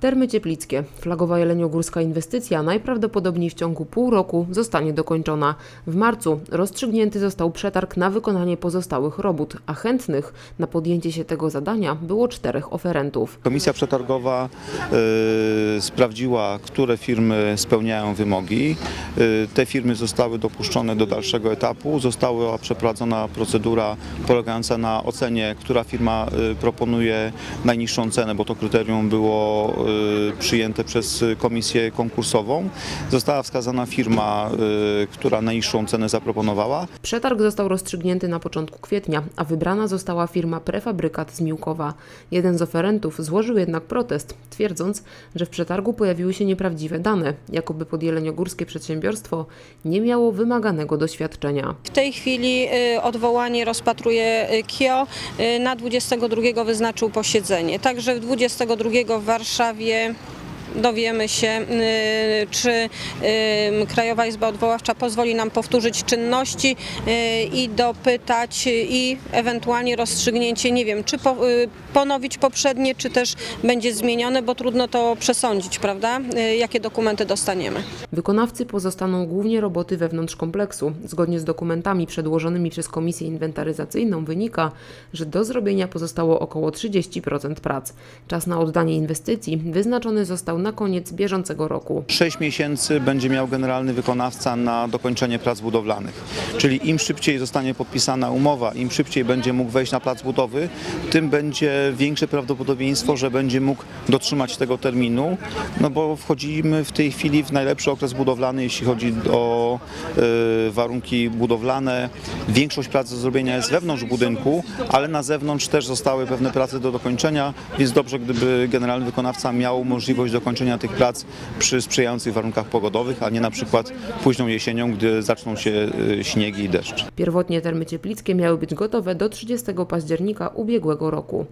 Termy Cieplickie. Flagowa jeleniogórska inwestycja najprawdopodobniej w ciągu pół roku zostanie dokończona. W marcu rozstrzygnięty został przetarg na wykonanie pozostałych robót, a chętnych na podjęcie się tego zadania było czterech oferentów. Komisja przetargowa y, sprawdziła, które firmy spełniają wymogi. Y, te firmy zostały dopuszczone do dalszego etapu. Została przeprowadzona procedura polegająca na ocenie, która firma y, proponuje najniższą cenę, bo to kryterium było przyjęte przez komisję konkursową. Została wskazana firma, y, która najniższą cenę zaproponowała. Przetarg został rozstrzygnięty na początku kwietnia, a wybrana została firma Prefabrykat z Miłkowa. Jeden z oferentów złożył jednak protest, twierdząc, że w przetargu pojawiły się nieprawdziwe dane, jakoby pod jeleniogórskie przedsiębiorstwo nie miało wymaganego doświadczenia. W tej chwili y, odwołanie rozpatruje y, KIO. Y, Na 22 wyznaczył posiedzenie. Także w 22 w Warszawie Panowie. Dowiemy się, y, czy y, Krajowa Izba Odwoławcza pozwoli nam powtórzyć czynności y, i dopytać i ewentualnie rozstrzygnięcie, nie wiem, czy po, ponowić poprzednie, czy też będzie zmienione, bo trudno to przesądzić, prawda, jakie dokumenty dostaniemy. Wykonawcy pozostaną głównie roboty wewnątrz kompleksu. Zgodnie z dokumentami przedłożonymi przez Komisję Inwentaryzacyjną wynika, że do zrobienia pozostało około 30% prac. Czas na oddanie inwestycji wyznaczony został na koniec bieżącego roku. 6 miesięcy będzie miał generalny wykonawca na dokończenie prac budowlanych. Czyli im szybciej zostanie podpisana umowa, im szybciej będzie mógł wejść na plac budowy, tym będzie większe prawdopodobieństwo, że będzie mógł dotrzymać tego terminu, no bo wchodzimy w tej chwili w najlepszy okres budowlany, jeśli chodzi o e, warunki budowlane. Większość prac do zrobienia jest wewnątrz budynku, ale na zewnątrz też zostały pewne prace do dokończenia, więc dobrze, gdyby generalny wykonawca miał możliwość dokończenia tych prac przy sprzyjających warunkach pogodowych, a nie na przykład późną jesienią, gdy zaczną się e, śniegi i deszcz. Pierwotnie termy cieplickie miały być gotowe do 30 października ubiegłego roku.